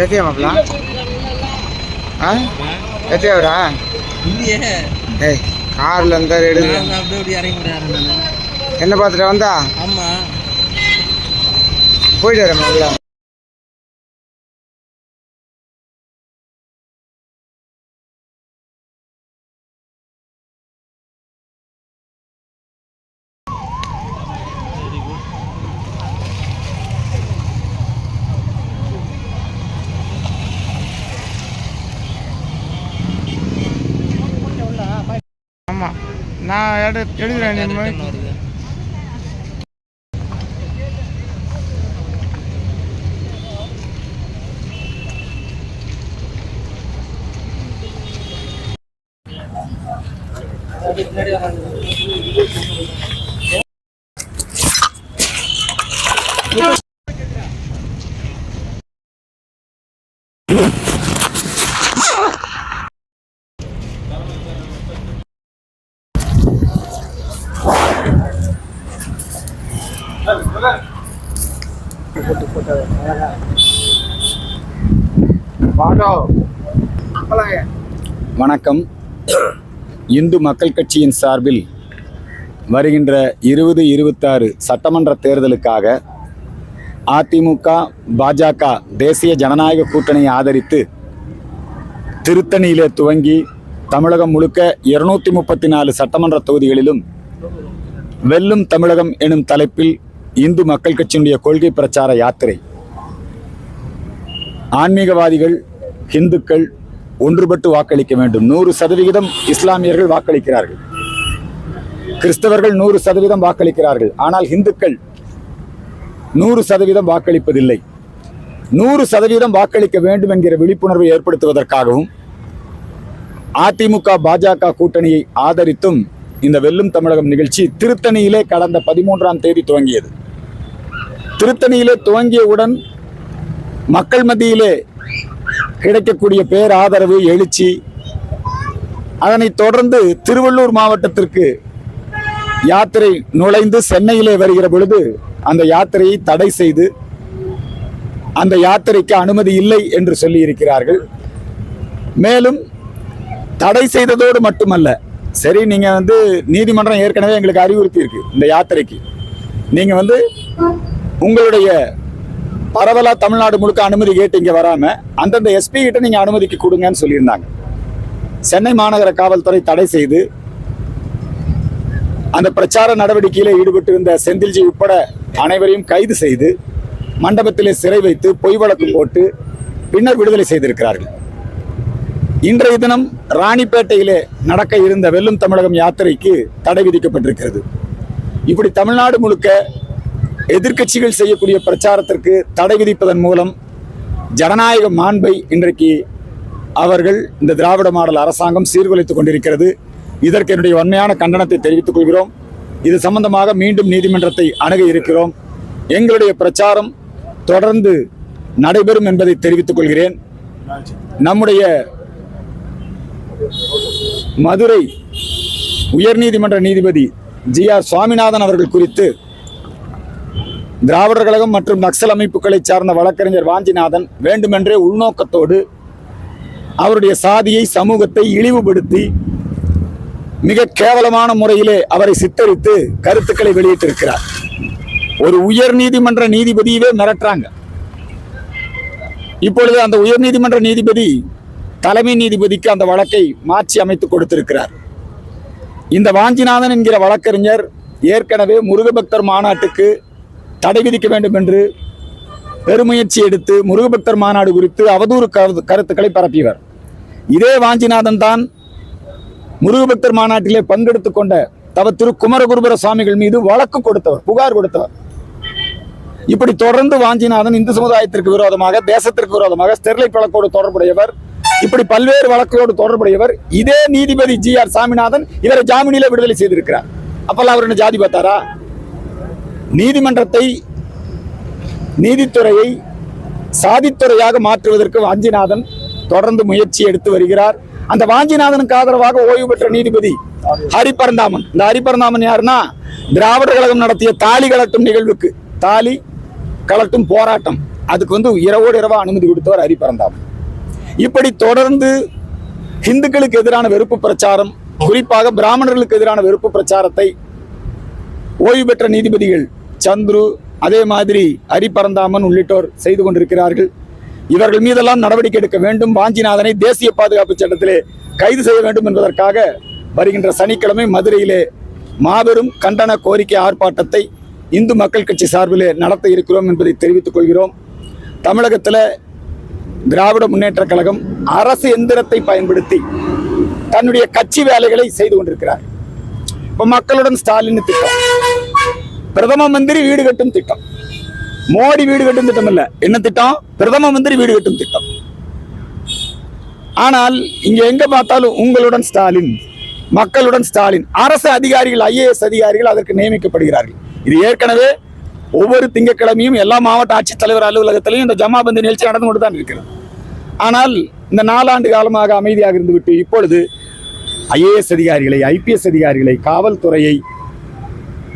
ஏத்தியா மாப்பிள ஆ இல்லையே. ஏய் கார்ல இருந்தா எடுங்க நான் அப்படியே அப்படி இறங்கி முடியாது நான். என்ன பார்த்துட்டு வந்தா? போயிட்டு வரேன் மாப்பிள நான் எடு எடுக்கிறேன் வணக்கம். இந்து மக்கள் கட்சியின் சார்பில் வருகின்ற இருபது இருபத்தாறு சட்டமன்ற தேர்தலுக்காக அதிமுக பாஜக தேசிய ஜனநாயக கூட்டணியை ஆதரித்து திருத்தணியிலே துவங்கி தமிழகம் முழுக்க இருநூத்தி முப்பத்தி நாலு சட்டமன்ற தொகுதிகளிலும் வெல்லும் தமிழகம் எனும் தலைப்பில் இந்து மக்கள் கட்சியினுடைய கொள்கை பிரச்சார யாத்திரை. ஆன்மீகவாதிகள் இந்துக்கள் ஒன்றுபட்டு வாக்களிக்க வேண்டும். நூறு சதவிகிதம் இஸ்லாமியர்கள் வாக்களிக்கிறார்கள். கிறிஸ்தவர்கள் நூறு சதவீதம் வாக்களிக்கிறார்கள். ஆனால் இந்துக்கள் நூறு சதவீதம் வாக்களிப்பதில்லை. நூறு சதவீதம் வாக்களிக்க வேண்டும் என்கிற விழிப்புணர்வை ஏற்படுத்துவதற்காகவும் அதிமுக பாஜக கூட்டணியை ஆதரித்தும் இந்த வெல்லும் தமிழகம் நிகழ்ச்சி திருத்தணியிலே கடந்த பதிமூன்றாம் தேதி துவங்கியது. திருத்தணியிலே துவங்கியவுடன் மக்கள் மத்தியிலே கிடைக்கக்கூடிய பேர் ஆதரவு எழுச்சி அதனைத் தொடர்ந்து திருவள்ளூர் மாவட்டத்திற்கு யாத்திரை நுழைந்து சென்னையிலே வருகிற பொழுது அந்த யாத்திரையை தடை செய்து அந்த யாத்திரைக்கு அனுமதி இல்லை என்று சொல்லியிருக்கிறார்கள். மேலும் தடை செய்ததோடு மட்டுமல்ல சரி நீங்கள் வந்து நீதிமன்றம் ஏற்கனவே எங்களுக்கு அறிவுறுத்தி இருக்கு இந்த யாத்திரைக்கு. நீங்கள் வந்து உங்களுடைய பரவலாக தமிழ்நாடு முழுக்க அனுமதி கேட்டு இங்கே வராமல் அந்தந்த எஸ்பி கிட்ட நீங்கள் அனுமதிக்கு கொடுங்கன்னு சொல்லியிருந்தாங்க. சென்னை மாநகர காவல்துறை தடை செய்து அந்த பிரச்சார நடவடிக்கையில் ஈடுபட்டு இருந்த செந்தில்ஜி உட்பட அனைவரையும் கைது செய்து மண்டபத்திலே சிறை வைத்து பொய் வழக்கு போட்டு பின்னர் விடுதலை செய்திருக்கிறார்கள். இன்றைய தினம் ராணிப்பேட்டையிலே நடக்க இருந்த வெல்லும் தமிழகம் யாத்திரைக்கு தடை விதிக்கப்பட்டிருக்கிறது. இப்படி தமிழ்நாடு முழுக்க எதிர்க்கட்சிகள் செய்யக்கூடிய பிரச்சாரத்திற்கு தடை விதிப்பதன் மூலம் ஜனநாயக மாண்பை இன்றைக்கு அவர்கள் இந்த திராவிட மாடல் அரசாங்கம் சீர்குலைத்துக் கொண்டிருக்கிறது. இதற்கு என்னுடைய வன்மையான கண்டனத்தை தெரிவித்துக் கொள்கிறோம். இது சம்பந்தமாக மீண்டும் நீதிமன்றத்தை அணுக இருக்கிறோம். எங்களுடைய பிரச்சாரம் தொடர்ந்து நடைபெறும் என்பதை தெரிவித்துக் கொள்கிறேன். நம்முடைய மதுரை உயர்நீதிமன்ற நீதிபதி ஜி ஆர் சுவாமிநாதன் அவர்கள் குறித்து திராவிடர் கழகம் மற்றும் நக்சல் அமைப்புகளை சார்ந்த வழக்கறிஞர் வாஞ்சிநாதன் வேண்டுமென்றே உள்நோக்கத்தோடு அவருடைய சாதியை சமூகத்தை இழிவுபடுத்தி மிக கேவலமான முறையிலே அவரை சித்தரித்து கருத்துக்களை வெளியிட்டிருக்கிறார். ஒரு உயர் நீதிமன்ற நீதிபதியவே மிரட்டுறாங்க. இப்பொழுது அந்த உயர் நீதிமன்ற நீதிபதி தலைமை நீதிபதிக்கு அந்த வழக்கை மாற்றி அமைத்து கொடுத்திருக்கிறார். இந்த வாஞ்சிநாதன் என்கிற வழக்கறிஞர் ஏற்கனவே முருகபக்தர் மாநாட்டுக்கு தடை விதிக்க வேண்டும் என்று பெருமுயற்சி எடுத்து முருகபக்தர் மாநாடு குறித்து அவதூறு கரு- கருத்துக்களை பரப்பியவர். இதே வாஞ்சிநாதன் தான் முருகபக்தர் மாநாட்டிலே பங்கெடுத்துக் கொண்ட தவ திரு குமரகுருபர சுவாமிகள் மீது வழக்கு கொடுத்தவர் புகார் கொடுத்தவர். இப்படி தொடர்ந்து வாஞ்சிநாதன் இந்து சமுதாயத்திற்கு விரோதமாக தேசத்திற்கு விரோதமாக ஸ்டெர்லைட் வழக்கோடு தொடர்புடையவர். இப்படி பல்வேறு வழக்குகளோடு தொடர்புடையவர். இதே நீதிபதி ஜி ஆர் சாமிநாதன் இவரை ஜாமீனில விடுதலை செய்திருக்கிறார். அப்பெல்லாம் அவர் என்ன ஜாதி பார்த்தாரா? நீதிமன்றத்தை நீதித்துறையை சாதித்துறையாக மாற்றுவதற்கு வாஞ்சிநாதன் தொடர்ந்து முயற்சி எடுத்து வருகிறார். அந்த வாஞ்சிநாதனுக்கு ஆதரவாக ஓய்வு பெற்ற நீதிபதி ஹரிபரந்தாமன். இந்த ஹரிபரந்தாமன் யாருன்னா? திராவிட கழகம் நடத்திய தாலி கலட்டும் நிகழ்வுக்கு தாலி கலட்டும் போராட்டம். அதுக்கு வந்து இரவோடு இரவா அனுமதி கொடுத்தவர் ஹரிபரந்தாமன். இப்படி தொடர்ந்து இந்துக்களுக்கு எதிரான வெறுப்பு பிரச்சாரம் குறிப்பாக பிராமணர்களுக்கு எதிரான வெறுப்பு பிரச்சாரத்தை ஓய்வு பெற்ற நீதிபதிகள் சந்துரு அதே மாதிரி ஹரிபரந்தாமன் உள்ளிட்டோர் செய்து கொண்டிருக்கிறார்கள். இவர்கள் மீதெல்லாம் நடவடிக்கை எடுக்க வேண்டும். வாஞ்சிநாதனை தேசிய பாதுகாப்பு சட்டத்திலே கைது செய்ய வேண்டும் என்பதற்காக வருகின்ற சனிக்கிழமை மதுரையிலே மாபெரும் கண்டன கோரிக்கை ஆர்ப்பாட்டத்தை இந்து மக்கள் கட்சி சார்பிலே நடத்த இருக்கிறோம் என்பதை தெரிவித்துக் கொள்கிறோம். தமிழகத்தில் திராவிட முன்னேற்ற கழகம் அரசு எந்திரத்தை பயன்படுத்தி தன்னுடைய கட்சி வேலைகளை செய்து கொண்டிருக்கிறார். இப்ப மக்களுடன் ஸ்டாலின் திட்டம் பிரதம மந்திரி வீடு கட்டும் திட்டம் மோடி வீடு கட்டும் திட்டம் இல்லை. என்ன திட்டம்? பிரதம மந்திரி வீடு கட்டும் திட்டம். ஆனால் இங்க எங்க பார்த்தாலும் உங்களுடன் ஸ்டாலின் மக்களுடன் ஸ்டாலின் அரசு அதிகாரிகள் ஐஏஎஸ் அதிகாரிகள் அதற்கு நியமிக்கப்படுகிறார்கள். இது ஏற்கனவே ஒவ்வொரு திங்கட்கிழமையும் எல்லா மாவட்ட ஆட்சித்தலைவர் அலுவலகத்திலையும் இந்த ஜமாபந்தி நிகழ்ச்சி நடந்து கொண்டு தான் இருக்கிறது. ஆனால் இந்த நாலாண்டு காலமாக அமைதியாக இருந்துவிட்டு இப்பொழுது ஐஏஎஸ் அதிகாரிகளை ஐபிஎஸ் அதிகாரிகளை காவல்துறையை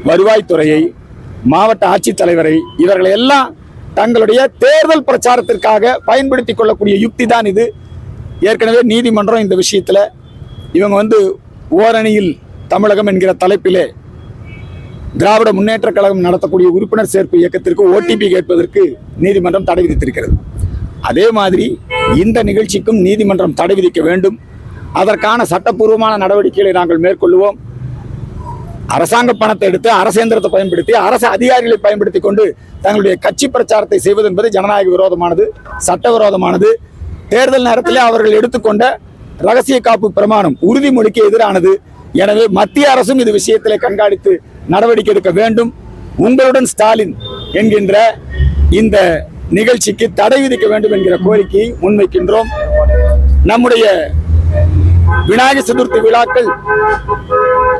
வருவாய்த்துறையை மாவட்ட ஆட்சித்தலைவரை இவர்களை எல்லாம் தங்களுடைய தேர்தல் பிரச்சாரத்திற்காக பயன்படுத்தி கொள்ளக்கூடிய யுக்தி தான் இது. ஏற்கனவே நீதிமன்றம் இந்த விஷயத்தில் இவங்க வந்து ஓரணியில் தமிழகம் என்கிற தலைப்பிலே திராவிட முன்னேற்ற கழகம் நடத்தக்கூடிய உறுப்பினர் சேர்ப்பு இயக்கத்திற்கு ஓடிபி கேட்பதற்கு நீதிமன்றம் தடை விதித்திருக்கிறது. அதே மாதிரி இந்த நிகழ்ச்சிக்கும் நீதிமன்றம் தடை விதிக்க வேண்டும். அதற்கான சட்டப்பூர்வமான நடவடிக்கைகளை நாங்கள் மேற்கொள்வோம் அரசாங்க பணத்தை எடுத்து அரசேந்திரத்தை பயன்படுத்தி அரசு அதிகாரிகளை பயன்படுத்தி கொண்டு தங்களுடைய கட்சி பிரச்சாரத்தை செய்வது என்பது ஜனநாயக விரோதமானது சட்டவிரோதமானது தேர்தல் நேரத்தில் அவர்கள் எடுத்துக்கொண்ட ரகசிய காப்பு பிரமாணம் உறுதிமொழிக்கு எதிரானது. எனவே மத்திய அரசும் இது விஷயத்திலே கண்காணித்து நடவடிக்கை எடுக்க வேண்டும். உங்களுடன் ஸ்டாலின் என்கின்ற இந்த நிகழ்ச்சிக்கு தடை விதிக்க வேண்டும் என்கிற கோரிக்கையை முன்வைக்கின்றோம். நம்முடைய விநாயகர் சதுர்த்தி விழாக்கள்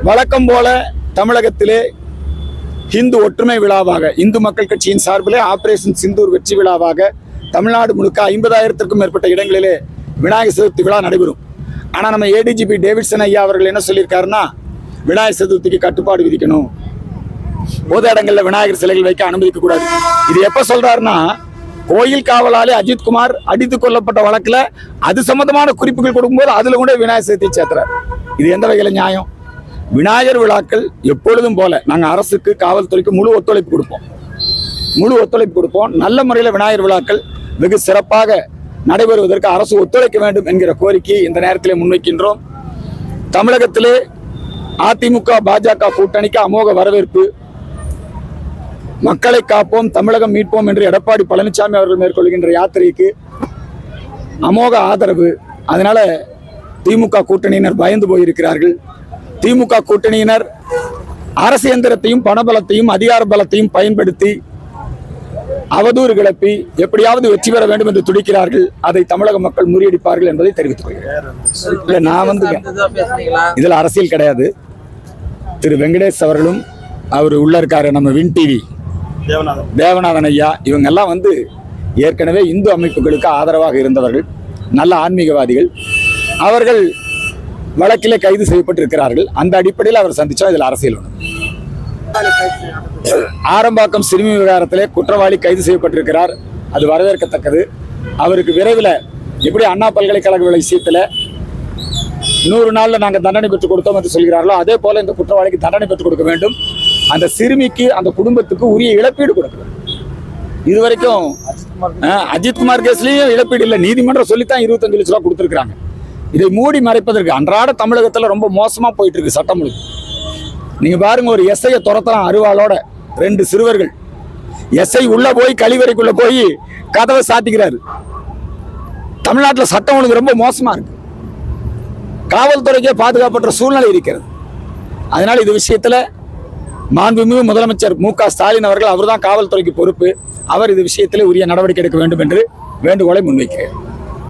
வழக்கம் போல தமிழகத்திலே இந்து ஒற்றுமை விழாவாக இந்து மக்கள் கட்சியின் சார்பிலே ஆபரேஷன் சிந்தூர் வெற்றி விழாவாக தமிழ்நாடு முழுக்க ஐம்பதாயிரத்திற்கும் மேற்பட்ட இடங்களிலே விநாயகர் சதுர்த்தி விழா நடைபெறும். ஆனால் நம்ம ஏடிஜிபி டேவிட்சன் ஐயா அவர்கள் என்ன சொல்லியிருக்காருன்னா விநாயகர் சதுர்த்திக்கு கட்டுப்பாடு விதிக்கணும். பொது இடங்களில் விநாயகர் சிலைகள் வைக்க அனுமதிக்க கூடாது இது எப்போ சொல்றாருன்னா கோயில் காவலாளி அஜித் குமார் அடித்து கொல்லப்பட்ட வழக்கில் அது சம்பந்தமான குறிப்புகள் கொடுக்கும்போது அதில் கூட விநாயகர் சதுர்த்தி சேர்த்துறார். இது எந்த வகையில் நியாயம்? விநாயகர் விழாக்கள் எப்பொழுதும் போல நாங்கள் அரசுக்கு காவல்துறைக்கு முழு ஒத்துழைப்பு கொடுப்போம். முழு ஒத்துழைப்பு கொடுப்போம். நல்ல முறையில் விநாயகர் விழாக்கள் வெகு சிறப்பாக நடைபெறுவதற்கு அரசு ஒத்துழைக்க வேண்டும் என்கிற கோரிக்கையை இந்த நேரத்திலே முன்வைக்கின்றோம். தமிழகத்திலே அதிமுக பாஜக கூட்டணிக்கு அமோக வரவேற்பு மக்களை காப்போம் தமிழகம் மீட்போம் என்று எடப்பாடி பழனிசாமி அவர்கள் மேற்கொள்கின்ற யாத்திரைக்கு அமோக ஆதரவு. அதனால திமுக கூட்டணியினர் பயந்து போயிருக்கிறார்கள். திமுக கூட்டணியினர் அரசு எந்திரத்தையும் பணபலத்தையும் அதிகார பலத்தையும் பயன்படுத்தி அவதூறு கிளப்பி எப்படியாவது வெற்றி பெற வேண்டும் என்று துடிக்கிறார்கள். அதை தமிழக மக்கள் முறியடிப்பார்கள் என்பதை தெரிவித்துக் கொள்கிறேன். நான் வந்து இதில் அரசியல் கிடையாது. திரு வெங்கடேஷ் அவர்களும் அவர் உள்ள இருக்காரு நம்ம வின் டிவி. தேவநாதன். ஐயா இவங்கெல்லாம் வந்து ஏற்கனவே இந்து அமைப்புகளுக்கு ஆதரவாக இருந்தவர்கள் நல்ல ஆன்மீகவாதிகள். அவர்கள் வழக்கிலே கைது செய்யப்பட்டிருக்கிறார்கள். அந்த அடிப்படையில் அவர் சந்திச்சோம் இதில் அரசியல் ஒன்று ஆரம்பாக்கம் சிறுமி விவகாரத்திலே குற்றவாளி கைது செய்யப்பட்டிருக்கிறார். அது வரவேற்கத்தக்கது. அவருக்கு விரைவில் எப்படி அண்ணா பல்கலைக்கழக விஷயத்தில் நூறு நாளில் நாங்கள் தண்டனை பெற்றுக் கொடுத்தோம் என்று சொல்கிறார்களோ அதே போல இந்த குற்றவாளிக்கு தண்டனை பெற்றுக் கொடுக்க வேண்டும். அந்த சிறுமிக்கு அந்த குடும்பத்துக்கு உரிய இழப்பீடு கொடுக்க வேண்டும் இதுவரைக்கும் அஜித்குமார் கேஸ்லயும் இழப்பீடு இல்லை. நீதிமன்றம் சொல்லித்தான் இருபத்தஞ்சு லட்ச ரூபா கொடுத்துருக்காங்க இதை மூடி மறைப்பதற்கு அன்றாட தமிழகத்தில் ரொம்ப மோசமாக போயிட்டு இருக்கு சட்டம் ஒழுங்கு. நீங்க பாருங்க ஒரு எஸ்ஐயை துரத்தலாம் அருவாளோட ரெண்டு சிறுவர்கள். எஸ்ஐ உள்ள போய் கழிவறைக்குள்ள போய் கதவை சாத்திக்கிறாரு. தமிழ்நாட்டில் சட்டம் ஒழுங்கு ரொம்ப மோசமாக இருக்கு. காவல்துறைக்கே பாதுகாப்பற்ற சூழ்நிலை இருக்கிறது. அதனால இது விஷயத்தில் மாண்புமிகு முதலமைச்சர் மு க ஸ்டாலின் அவர்கள் அவர்தான் காவல்துறைக்கு பொறுப்பு. அவர் இது விஷயத்தில் உரிய நடவடிக்கை எடுக்க வேண்டும் என்று வேண்டுகோளை முன்வைக்கிறேன்.